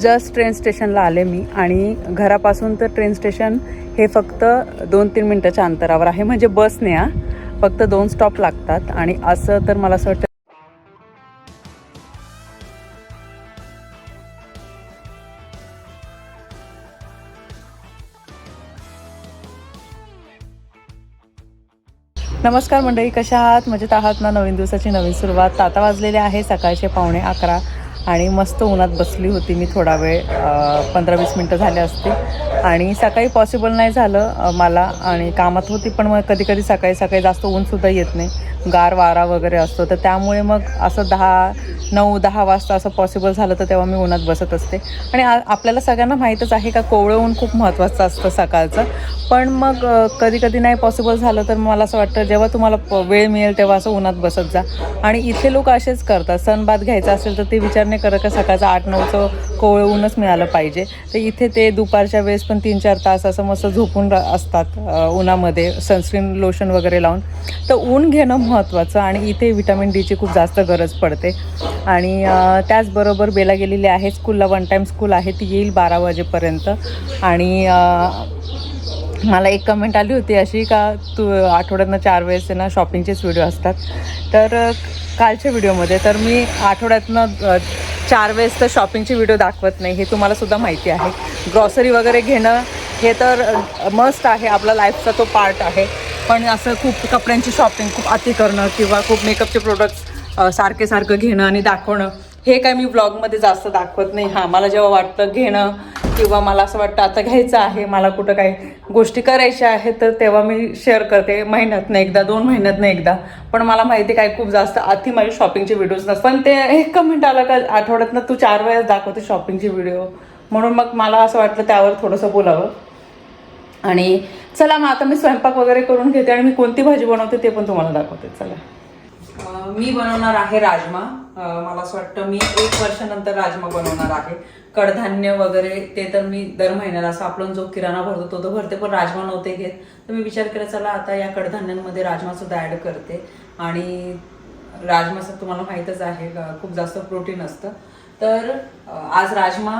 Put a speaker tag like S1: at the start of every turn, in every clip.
S1: Just train स्टेशनला आले मी आणि घरापासून तर ट्रेन स्टेशन हे फक्त दोन तीन मिनटाच्या अंतरावर आहे. म्हणजे बसने हा. फक्त दोन स्टॉप लागतात आणि असं तर मला असं वाटतं नमस्कार मंडळी कशा आहात? मजेत आहात ना? नवीन दिवसाची नवीन सुरुवात. आता वाजलेले आहे सकाळचे पावणे अकरा. आणि मस्त उन्हात बसली होती मी थोडा वेळ पंधरा वीस मिनटं झाले असते. आणि सकाळी पॉसिबल नाही झालं मला. आणि कामात होती पण मग कधी कधी सकाळी सकाळी जास्त ऊनसुद्धा येत नाही. गार वारा वगैरे असतो. तर त्यामुळे मग असं दहा नऊ दहा वाजता असं पॉसिबल झालं तर तेव्हा मी उन्हात बसत असते. आणि आपल्याला सगळ्यांना माहीतच आहे का कोवळं ऊन खूप महत्त्वाचं असतं सकाळचं. पण मग कधी कधी नाही पॉसिबल झालं तर मला असं वाटतं जेव्हा तुम्हाला प- वेळ मिळेल तेव्हा असं उन्हात बसत जा. आणि इथे लोक असेच करतात. सणबात घ्यायचा असेल तर ते विचार नाही करत का सकाळचं आठ नऊचं कोवळं ऊनच मिळालं पाहिजे. तर इथे ते दुपारच्या वेळेस पण तीन चार तास असं मस्त झोपून असतात उन्हामध्ये सनस्क्रीन लोशन वगैरे लावून. तर ऊन घेणं महत्त्वाचं आणि इथे विटॅमिन डीची खूप जास्त गरज पडते. आणि त्याचबरोबर बेला गेलेली आहे स्कूलला वन टाईम स्कूल आहे ती येईल बारा वाजेपर्यंत. आणि मला एक कमेंट आली होती अशी का तू आठवड्यातनं चार वेळेस ना शॉपिंगचेच व्हिडिओ असतात. तर कालच्या व्हिडिओमध्ये तर मी आठवड्यातनं चार वेळेस तर शॉपिंगचे व्हिडिओ दाखवत नाही हे तुम्हाला सुद्धा माहिती आहे. ग्रॉसरी वगैरे घेणं हे तर मस्ट आहे. आपला लाईफचा तो पार्ट आहे. पण असं खूप कपड्यांची शॉपिंग खूप अति करणं किंवा खूप मेकअपचे प्रोडक्ट्स सारखे सारखं घेणं आणि दाखवणं हे काय मी ब्लॉगमध्ये जास्त दाखवत नाही. हां मला जेव्हा वाटतं घेणं किंवा मला असं वाटतं आता घ्यायचं आहे मला कुठं काही गोष्टी करायच्या आहेत तर तेव्हा मी शेअर करते महिन्यातनं एकदा दोन महिन्यातनं एकदा. पण मला माहिती काय खूप जास्त अति माझे शॉपिंगचे व्हिडिओज नसतात. पण ते एक कमेंट आलं का आठवड्यातनं तू चार वेळेस दाखवते शॉपिंगचे व्हिडिओ म्हणून मग मला असं वाटलं त्यावर थोडंसं बोलावं. आणि चला मग आता मी स्वयंपाक वगैरे करून घेते आणि मी कोणती भाजी बनवते ते पण तुम्हाला दाखवते. चला. मी बनवणार आहे राजमा. मला असं वाटतं मी एक वर्षानंतर राजमा बनवणार आहे. कडधान्य वगैरे ते तर मी दर महिन्याला असं आपण जो किराणा भरतो तो तो भरते पण राजमा नव्हते घेत. तर मी विचार केला चला आता या कडधान्यांमध्ये राजमा सुद्धा ॲड करते. आणि राजमाचं तुम्हाला माहीतच आहे खूप जास्त प्रोटीन असतं. तर आज राजमा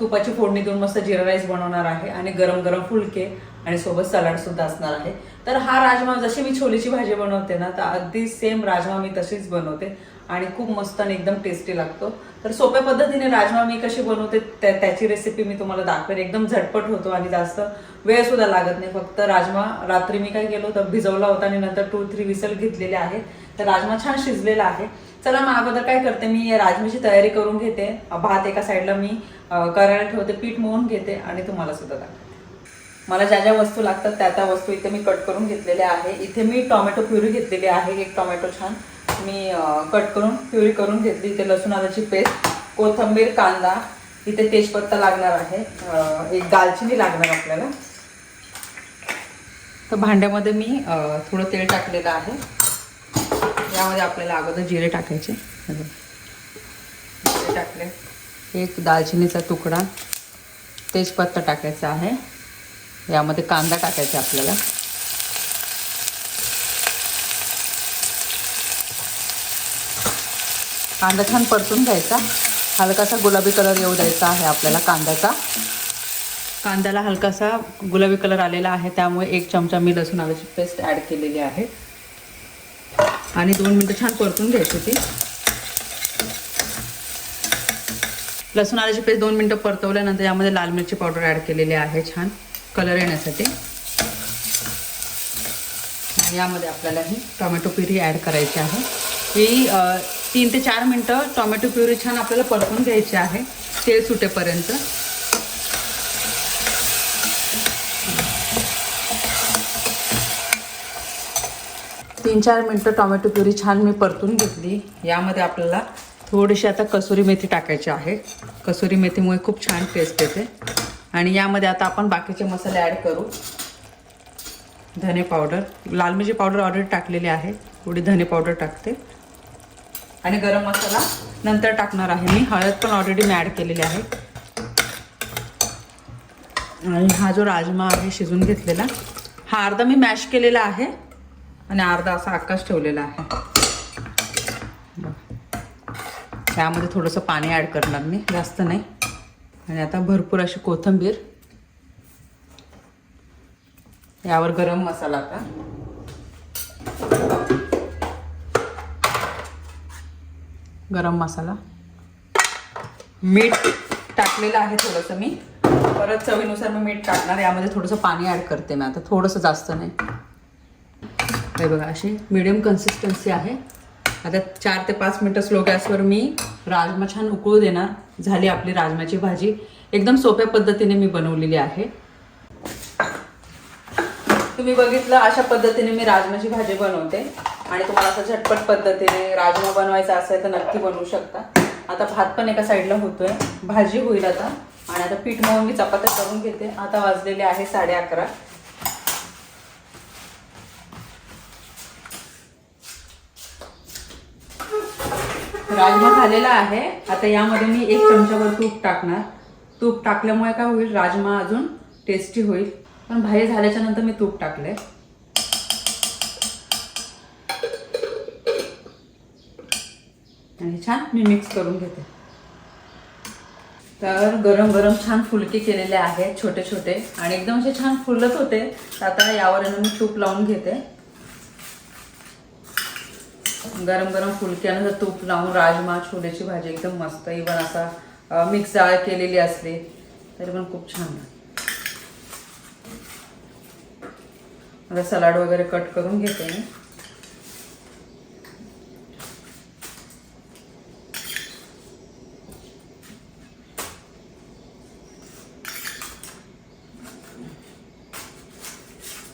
S1: तुपाची फोडणी देऊन मस्त जिरा राईस बनवणार आहे आणि गरम गरम फुलके आणि सोबत सलाड सुद्धा असणार आहे. तर हा राजमा जशी मी छोलीची भाजी बनवते ना तर अगदी सेम राजमा मी तशीच बनवते. आणि खूप मस्त आणि एकदम टेस्टी लागतो. तर सोप्या पद्धतीने राजमा मी कशी बनवते त्या- त्याची रेसिपी मी तुम्हाला दाखवेन. एकदम झटपट होतो आणि जास्त वेळ सुद्धा लागत नाही. फक्त राजमा रात्री मी काय केलं तर भिजवला होता आणि नंतर टू थ्री विसल घेतलेले आहे तर राजमा छान शिजलेला आहे. चला मग अगोदर काय करते मी या राजमीची तयारी करून घेते. भात एका साईडला मी करायला ठेवते पीठ मोहून घेते आणि तुम्हाला सुद्धा दाखवते. मला ज्या ज्या वस्तू लागतात त्या त्या वस्तू इथे मी कट करून घेतलेल्या आहे. इथे मी टोमॅटो प्युरी घेतलेली आहे. एक टोमॅटो छान मी कट करून प्युरी करून घेतली. इथे लसूण आल्याची पेस्ट कोथिंबीर कांदा इथे तेजपत्ता लागणार आहे. एक दालचिनी लागणार आपल्याला. तर भांड्यामध्ये मी थोडं तेल टाकलेलं आहे. यामध्ये आपल्याला अगोदर जिरे टाकायचे. जिरे टाकले. एक दालचिनीचा तुकडा. तेजपत्ता टाकायचा आहे. यामध्ये कांदा टाकायचा आपल्याला. कांदा छान परतून घ्यायचा. हलकासा गुलाबी कलर येऊ द्यायचा आहे आपल्याला कांद्याचा. कांद्याला हलकासा गुलाबी कलर आलेला आहे त्यामुळे एक चमचा मी लसूण आल्याची पेस्ट ॲड केलेली आहे. आणि दोन मिनटं छान परतून घ्यायची ती. लसूण आल्याची पेस्ट दोन मिनटं परतवल्यानंतर यामध्ये लाल मिरची पावडर ॲड केलेली आहे छान. कलर येण्यासाठी. यामध्ये आपल्याला ही टोमॅटो प्युरी ॲड करायची आहे. ही तीन ते चार मिनटं टोमॅटो प्युरी छान आपल्याला परतून घ्यायची आहे. तेल सुटेपर्यंत. तीन चार मिनटं टोमॅटो प्युरी छान मी परतून घेतली. यामध्ये आपल्याला थोडीशी आता कसुरी मेथी टाकायची आहे. कसुरी मेथीमुळे खूप छान टेस्ट येते. आणि यामध्ये आता आपण बाकीचे मसाले ॲड करू. धने पावडर लाल मिरची पावडर ऑलरेडी टाकलेली आहे. थोडी धने पावडर टाकते. आणि गरम मसाला नंतर टाकणार आहे मी. हळद पण ऑलरेडी मी ॲड केलेली आहे. आणि हा जो राजमा आहे शिजून घेतलेला हा अर्धा मी मॅश केलेला आहे आणि अर्धा असा आकाश ठेवलेला आहे. त्यामध्ये थोडंसं पाणी ॲड करणार मी. जास्त नाही. आणि आता भरपूर अशी कोथिंबीर. यावर गरम मसाला आता. गरम मसाला. मीठ टाकलेलं आहे थोडंसं मी. परत चवीनुसार मी मीठ टाकणार यामध्ये थोडंसं पाणी ॲड करते मी आता थोडंसं जास्त नाही. हे बघा अशी मिडियम कन्सिस्टन्सी आहे. आता चार ते पाच मिनटं स्लो गॅसवर मी राजमा छान उकळू देणार. झाली आपली राजमाची भाजी. एकदम सोप्या पद्धतीने मी बनवलेली आहे. तुम्ही बघितलं अशा पद्धतीने मी राजमाची भाजी बनवते. आणि तुम्हाला असं झटपट पद्धतीने राजमा बनवायचा असेल तर नक्की बनवू शकता. आता भात पण एका साईडला होतोय. भाजी होईल आता. आणि आता पीठ मळून मी चपात्या करून घेते. आता वाजलेले आहे साडे अकरा. राजमा झालेला आहे. आता यामध्ये मी एक चमचाभर तूप टाकणार. तूप टाकल्यामुळे काय होईल? राजमा अजून टेस्टी होईल. पण बाहेर झाल्याच्यानंतर मी तूप टाकले आणि छान मी मिक्स करून घेते. तर गरम गरम छान फुलके केलेले आहेत छोटे छोटे. आणि एकदम असे छान फुलत होते. तर आता यावर मी तूप लावून घेते. गरम गरम फुलक्यानं जर तूप लावून राजमा छोल्याची भाजी एकदम मस्त इवन असा मिक्स डाळ केलेली असली तरी पण खूप छान आता सलाड वगैरे कट करून घेते मी.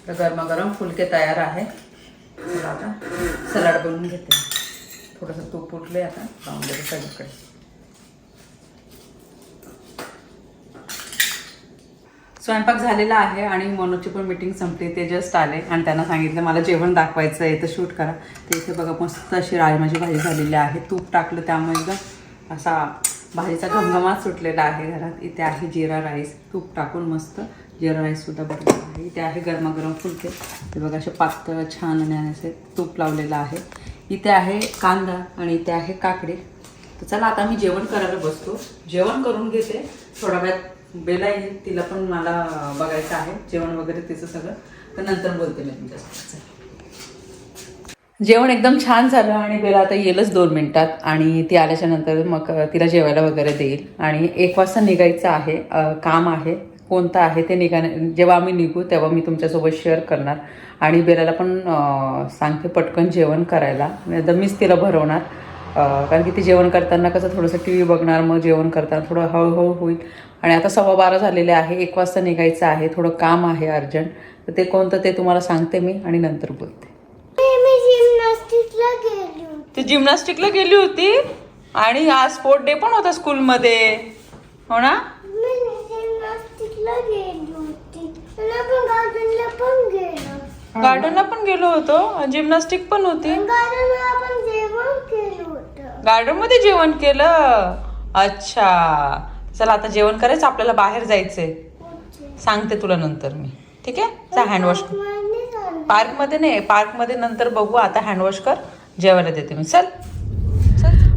S1: तर गरमागरम फुलके तयार आहे. सलाड बनवून घेते थोडंसं तूप उठले आता लावून देते सगळीकडे. स्वयंपाक झालेला आहे आणि मनोजची पण मीटिंग संपली ते जस्ट आले आणि त्यांना सांगितलं मला जेवण दाखवायचं आहे तर शूट करा. ते इथे बघा मस्त अशी राजमाची भाजी झालेली आहे. तूप टाकलं त्यामुळे एकदम असा भाजीचा घमघमाट सुटलेला आहे घरात. इथे आहे जिरा राईस तूप टाकून मस्त जिरा राईससुद्धा बनवलेला आहे. इथे आहे गरमागरम फुलके. ते बघा असे पातळ छान आणि असे तूप लावलेलं आहे. इथे आहे कांदा आणि इथे आहे काकडी. तर चला आता मी जेवण करायला बसतो. जेवण करून घेते. थोडा वेळात बेला येईल तिला पण मला बघायचं आहे. जेवण वगैरे तिचं सगळं. तर नंतर बोलते मी तुमच्यासोबत. जेवण एकदम छान झालं आणि बेला आता येईलच दोन मिनटात. आणि ती आल्याच्यानंतर मग तिला जेवायला वगैरे देईल. आणि एक वाजता निघायचं आहे. काम आहे. कोणतं आहे ते निघा जेव्हा आम्ही निघू तेव्हा मी तुमच्यासोबत शेअर करणार. आणि बेलाला पण सांगते पटकन जेवण करायला. तर मीच तिला भरवणार. कारण की ती जेवण करताना कसं थोडंसं टी व्ही बघणार मग जेवण करताना थोडं हळूहळू होईल. आणि आता सव्वा बारा झालेले आहे एक वाजता निघायचं आहे थोडं काम आहे अर्जंट. तर ते कोणतं ते तुम्हाला सांगते मी आणि नंतर बोलते.
S2: मी जिमनास्टिकला गेली होती.
S1: ती जिमनास्टिकला गेली होती? आणि आज स्पोर्ट डे पण होता स्कूलमध्ये हो ना?
S2: मी जिमनास्टिकला गेली होती आणि आपण गार्डनला पण गेलो
S1: गार्डनला पण गेलो होतो. जिमनास्टिक पण होती.
S2: गार्डनला आपण जेवण केलं होतं
S1: गार्डनमध्ये जेवण केलं. अच्छा. चला आता जेवण करायचं. आपल्याला बाहेर जायचंय. सांगते तुला नंतर मी. ठीक आहे? जा हँडवॉश पार्कमध्ये नाही. पार्कमध्ये नंतर बघू. आता हँडवॉश कर. जेवायला देते मी. चल.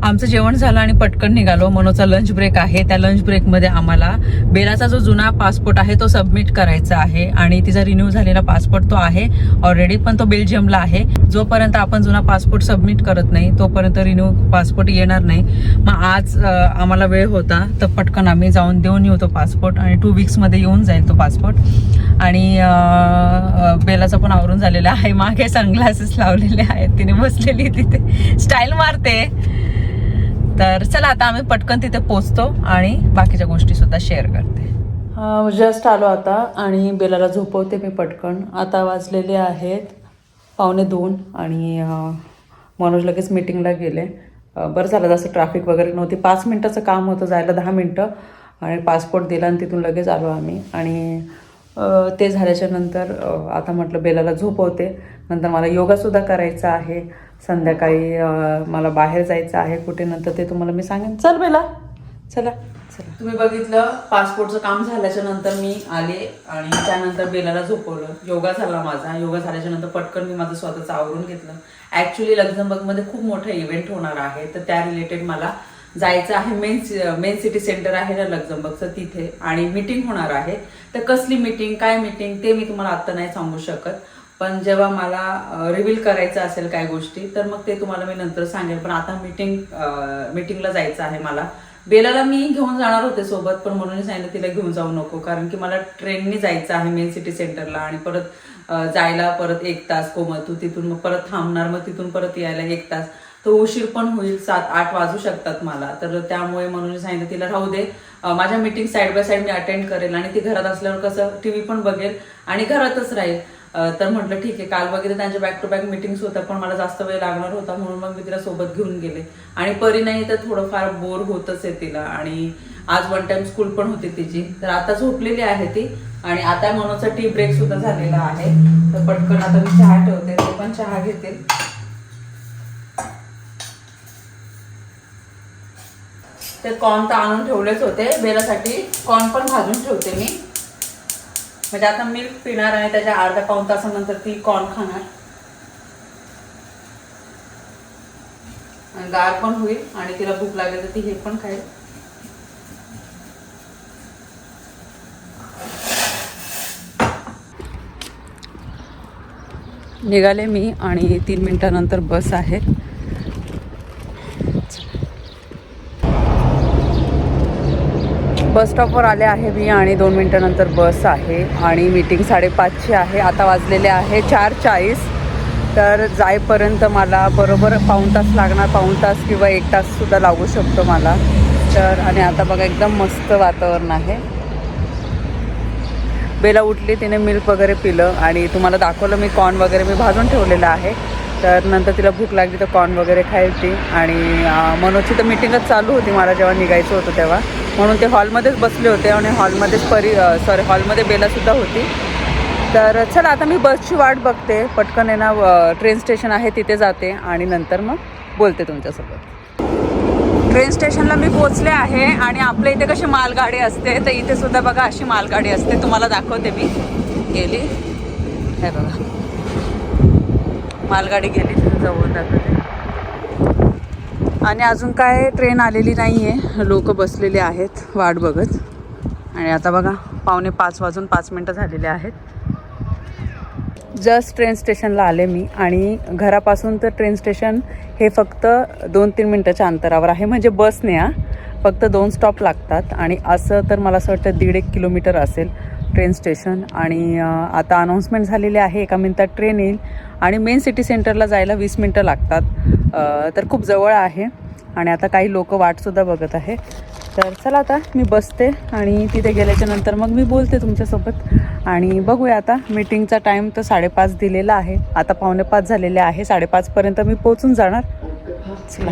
S1: आमचं जेवण झालं आणि पटकन निघालो. मनोचा लंच ब्रेक आहे. त्या लंच ब्रेकमध्ये आम्हाला बेलाचा जो जुना पासपोर्ट आहे तो सबमिट करायचा आहे आणि तिचा रिन्यू झालेला पासपोर्ट तो आहे. ऑलरेडी पण तो बेल्जियमला आहे. जोपर्यंत आपण जुना पासपोर्ट सबमिट करत नाही तोपर्यंत रिन्यू पासपोर्ट येणार नाही. मग आज आम्हाला वेळ होता. तर पटकन आम्ही जाऊन देऊन येऊ तो पासपोर्ट आणि टू वीक्समध्ये येऊन जाईल तो पासपोर्ट आणि बेलाचं पण आवरून झालेलं आहे. मागे सनग्लासेस लावलेले आहेत. तिने बसलेली तिथे. स्टाईल मारते. तर चला आता आम्ही पटकन तिथे पोचतो आणि बाकीच्या गोष्टी सुद्धा शेअर करते. जस्ट आलो आता आणि बेलाला झोपवते मी पटकन. आता वाजलेले आहेत पावणे दोन आणि मनोज लगेच मीटिंगला गेले. बरं झालं जसं ट्रॅफिक वगैरे नव्हती. पाच मिनटाचं काम होतं जायला दहा मिनटं. आणि पासपोर्ट दिला आणि तिथून लगेच आलो आम्ही. आणि ते झाल्याच्यानंतर आता म्हटलं बेलाला झोपवते. नंतर मला योगासुद्धा करायचा आहे. संध्याकाळी मला बाहेर जायचं आहे कुठे नंतर ते तुम्हाला मी सांगेन. चल बेला. चला चला. तुम्ही बघितलं पासपोर्टचं काम झाल्याच्यानंतर मी आले आणि त्यानंतर बेलाला झोपवलं. योगा झाला माझा. योगा झाल्याच्यानंतर पटकन मी माझं स्वतःचं आवरून घेतलं. ॲक्च्युली लक्झमबर्गमध्ये खूप मोठा इव्हेंट होणार आहे तर त्या रिलेटेड मला जायचं आहे. मेन मेन सिटी सेंटर आहे ना लक्झमबर्गचं तिथे. आणि मीटिंग होणार आहे. तर कसली मीटिंग काय मीटिंग ते मी तुम्हाला आत्ता नाही सांगू शकत. पण जेव्हा मला रिव्हील करायचं असेल काय गोष्टी तर मग ते तुम्हाला मी नंतर सांगेन पण आता मीटिंग मीटिंगला जायचं आहे मला. बेलाला मी घेऊन जाणार होते सोबत पण म्हणून सांगितलं तिला घेऊन जाऊ नको. कारण की मला ट्रेननी जायचं आहे मेन सिटी सेंटरला आणि परत जायला परत एक तास कोमतू तिथून मग परत थांबणार मग तिथून परत यायला एक तास. तो उशीर पण होईल सात आठ वाजू शकतात मला. तर त्यामुळे म्हणून सांगितलं तिला राहू दे. माझ्या मीटिंग साईड बाय साईड मी अटेंड करेल आणि ती घरात असल्यावर कसं टी व्ही पण बघेल आणि घरातच राहील. तर म्हटलं ठीक आहे काल वगैरे त्यांच्या बॅक टू बॅक मिटिंग्स होत्या पण मला जास्त वेळ लागणार होता म्हणून मग मी तिला सोबत घेऊन गेले. आणि परी नाही तर थोडंफार बोर होतच आहे तिला. आणि आज वन टाइम स्कूल पण होती तिची. तर आता झोपलेली आहे ती. आणि आता मनोचा टी ब्रेक सुद्धा झालेला आहे. तर पटकन आता मी चहा ठेवते. ते पण चहा घेते ते कॉर्न तर आणून ठेवलेच होते. बेलासाठी कॉर्न पण भाजून ठेवते मी. म्हणजे आता मिल्क पिणार आणि त्याच्या अर्ध्या पाऊन तासानंतर ती कॉर्न खाणार. गार पण होईल आणि तिला भूक लागेल तर ती हे पण खाईल. निघाले मी आणि तीन मिनिटानंतर बस आहे. बस स्टॉपवर आले आहे मी आणि दोन मिनटानंतर बस आहे आणि मीटिंग साडेपाचची आहे. आता वाजलेले आहे चार चाळीस तर जाईपर्यंत मला बरोबर पाऊण तास लागणार. पाऊण तास किंवा एक ताससुद्धा लागू शकतो मला. तर आणि आता बघा एकदम मस्त वातावरण आहे. बेला उठली तिने मिल्क वगैरे पिलं आणि तुम्हाला दाखवलं मी कॉर्न वगैरे मी भाजून ठेवलेलं आहे. तर नंतर तिला भूक लागली तर कॉर्न वगैरे खायची आणि मनोजची तर मिटिंगच चालू होती. मला जेव्हा निघायचं होतं तेव्हा. म्हणून ते हॉलमध्येच बसले होते आणि हॉलमध्येच परी सॉरी हॉलमध्ये बेलासुद्धा होती. तर चला आता मी बसची वाट बघते. पटकन आहे ना ट्रेन स्टेशन आहे तिथे जाते. आणि नंतर मग बोलते तुमच्यासोबत. ट्रेन स्टेशनला मी पोचले आहे आणि आपल्या इथे कशी मालगाडी असते तर इथे सुद्धा बघा अशी मालगाडी असते. तुम्हाला दाखवते मी. गेली. हे बघा. मालगाडी गेली तिथे जवळ दाखवते आणि अजून काय ट्रेन आलेली नाही आहे लोक बसलेले आहेत वाट बघत. आणि आता बघा पावणे पाच वाजून पाच मिनटं झालेले आहेत. जस्ट ट्रेन स्टेशनला आले मी आणि घरापासून तर ट्रेन स्टेशन हे फक्त दोन तीन मिनटाच्या अंतरावर आहे. म्हणजे बसने फक्त दोन स्टॉप लागतात आणि असं तर मला असं वाटतं दीड एक किलोमीटर असेल. ट्रेन स्टेशन आणि आता अनाऊन्समेंट झालेली आहे एका मिनटात ट्रेन येईल आणि मेन सिटी सेंटरला जायला वीस मिनटं लागतात. तर खूप जवळ आहे आणि आता काही लोक वाटसुद्धा बघत आहे. तर चला आता मी बसते आणि तिथे गेल्याच्यानंतर मग मी बोलते तुमच्यासोबत. आणि बघूया आता मीटिंगचा टाईम तर साडेपाच दिलेला आहे. आता पावणे पाच झालेले आहे साडेपाचपर्यंत मी पोचून जाणार. चला.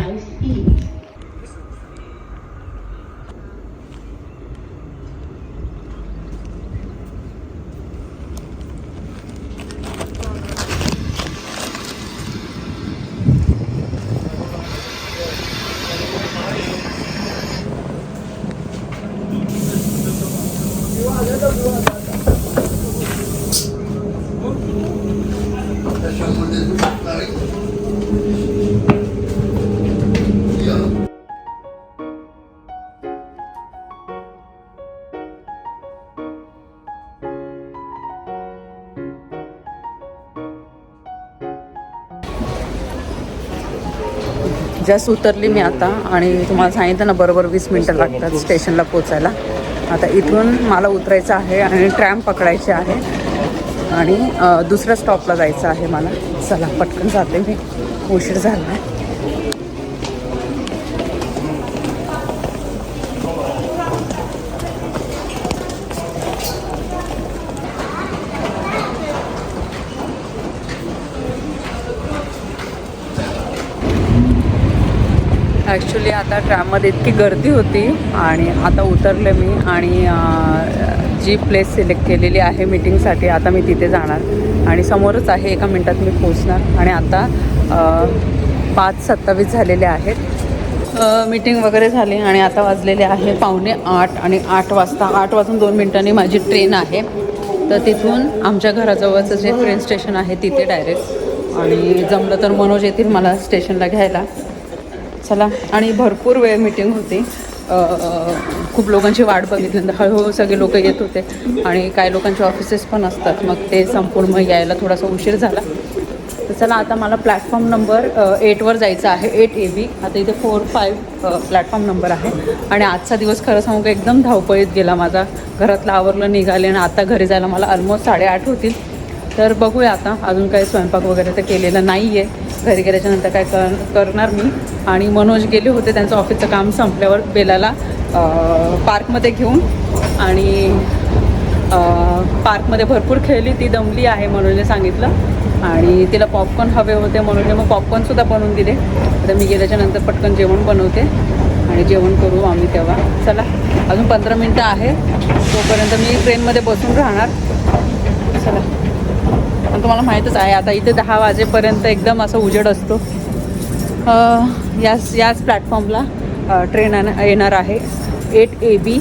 S1: जस्ट उतरली मी आता आणि तुम्हाला सांगितलं ना बरोबर वीस मिनटं लागतात स्टेशनला पोचायला. आता इथून मला उतरायचं आहे आणि ट्रॅम पकडायची आहे. आणि दुसऱ्या स्टॉपला जायचं आहे मला. चला पटकन जाते मी. उशीर झाला आहे ॲक्च्युली आता ट्रॅममध्ये इतकी गर्दी होती आणि आता उतरले मी आणि जी प्लेस सिलेक्ट केलेली आहे मीटिंगसाठी आता मी तिथे जाणार. आणि समोरच आहे एका मिनटात मी पोचणार आणि आता पाच सत्तावीस झालेले आहेत. मीटिंग वगैरे झाली आणि आता वाजलेले आहे पावणे आठ आणि आठ वाजता. आठ वाजून दोन मिनटांनी माझी ट्रेन आहे. तर तिथून आमच्या घराजवळचं जे ट्रेन स्टेशन आहे तिथे डायरेक्ट आणि जमलं तर मनोज येतील मला स्टेशनला घ्यायला. चला. आणि भरपूर वेळ मीटिंग होती. खूप लोकांची वाट बघितल्यानंतर म्हणजे हळूहळू सगळे लोक येत होते. आणि काही लोकांचे ऑफिसेस पण असतात. मग ते संपूर्ण मग यायला थोडासा उशीर झाला. तर चला आता मला प्लॅटफॉर्म नंबर एटवर जायचं आहे. एट ए बी आता इथे फोर फाईव्ह प्लॅटफॉर्म नंबर आहे. आणि आजचा दिवस खरं सांगू का एकदम धावपळीत गेला माझा. घरातलं आवरलं निघाले आणि आता घरी जायला मला ऑलमोस्ट साडेआठ होतील. तर बघूया आता. अजून काही स्वयंपाक वगैरे तर केलेलं नाही आहे घरी गेल्याच्यानंतर काय कर करणार मी. आणि मनोज गेले होते त्यांचं ऑफिसचं काम संपल्यावर बेलाला पार्कमध्ये घेऊन. आणि पार्कमध्ये भरपूर खेळली. ती दमली आहे मनोजने सांगितलं. आणि तिला पॉपकॉर्न हवे होते. मनोजने मग पॉपकॉर्नसुद्धा बनवून दिले. तर मी गेल्याच्यानंतर पटकन जेवण बनवते. आणि जेवण करू आम्ही तेव्हा. चला अजून पंधरा मिनटं आहे. तोपर्यंत मी ट्रेनमध्ये बसून राहणार. चला. पण तुम्हाला माहीतच आहे आता इथे दहा वाजेपर्यंत एकदम असं उजेड असतो. याच याच प्लॅटफॉर्मला ट्रेन आण- येणार आहे. एट ए बी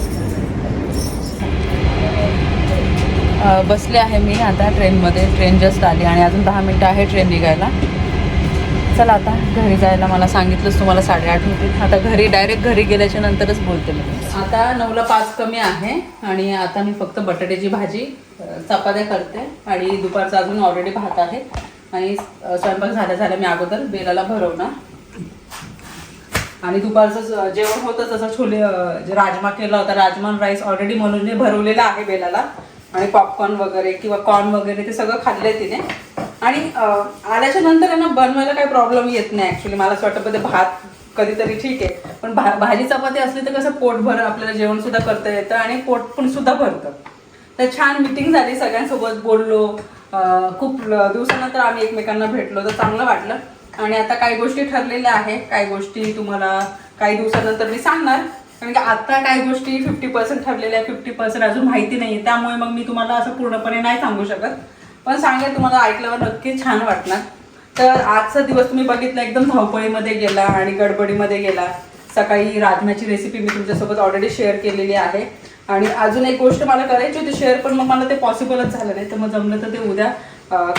S1: बसले आहे मी आता ट्रेनमध्ये ट्रेन जस्ट आली आणि अजून दहा मिनटं आहे ट्रेन निघायला. चला आता घरी जायला मला सांगितलंच तुम्हाला साडेआठ होते आता घरी डायरेक्ट घरी गेल्याच्या नंतरच बोलते मी. आता नऊला पाच कमी आहे आणि आता मी फक्त बटाट्याची भाजी चपात्या करते आणि दुपारचा अजून ऑलरेडी भात आहे. आणि स्वयंपाक झाल्या झाल्या मी अगोदर बेलाला भरवणार. आणि दुपारचं जेवण होतं तसं छोले राजमा केला होता राजमा राईस ऑलरेडी मनोजने भरवलेला आहे बेलाला. आणि पॉपकॉर्न वगैरे किंवा कॉर्न वगैरे ते सगळं खाल्लंय तिने. आणि आल्याच्यानंतर यांना बनवायला काही प्रॉब्लेम येत नाही ऍक्च्युली मला असं वाटतं ते भात कधीतरी ठीक आहे. पण भा भाजी चपाती असली तर कसं पोटभर आपल्याला जेवण सुद्धा करता येतं आणि पोट पण सुद्धा भरतं. तर छान मिटिंग झाली सगळ्यांसोबत बोललो. खूप दिवसानंतर आम्ही एकमेकांना भेटलो तर चांगलं वाटलं. आणि आता काही गोष्टी ठरलेल्या आहे काही गोष्टी तुम्हाला काही दिवसानंतर मी सांगणार. कारण की आता काही गोष्टी फिफ्टी पर्सेंट ठरलेल्या आहे फिफ्टी पर्सेंट अजून माहिती नाही त्यामुळे मग मी तुम्हाला असं पूर्णपणे नाही सांगू शकत. पण सांगेल तुम्हाला ऐकल्यावर नक्की छान वाटणार. तर आजचा दिवस तुम्ही बघितला एकदम धावपळीमध्ये गेला आणि गडबडीमध्ये गेला. सकाळी राजम्याची रेसिपी मी तुमच्यासोबत ऑलरेडी शेअर केलेली आहे. आणि अजून एक गोष्ट मला करायची होती शेअर पण मग मला ते पॉसिबलच झालं नाही. तर मग जमलं तर ते उद्या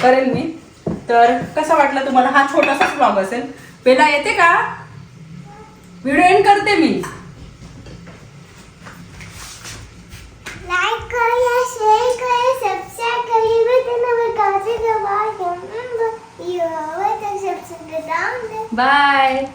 S1: करेल मी. तर कसा वाटला तुम्हाला? हा छोटासाच ब्लॉग असेल. पहिला येते का? व्हिडिओ एंड करते मी.
S2: लाइक करिए शेयर करिए सब्सक्राइब करिए बेल नोटिफिकेशन दबाएं रिमेंबर
S1: बाय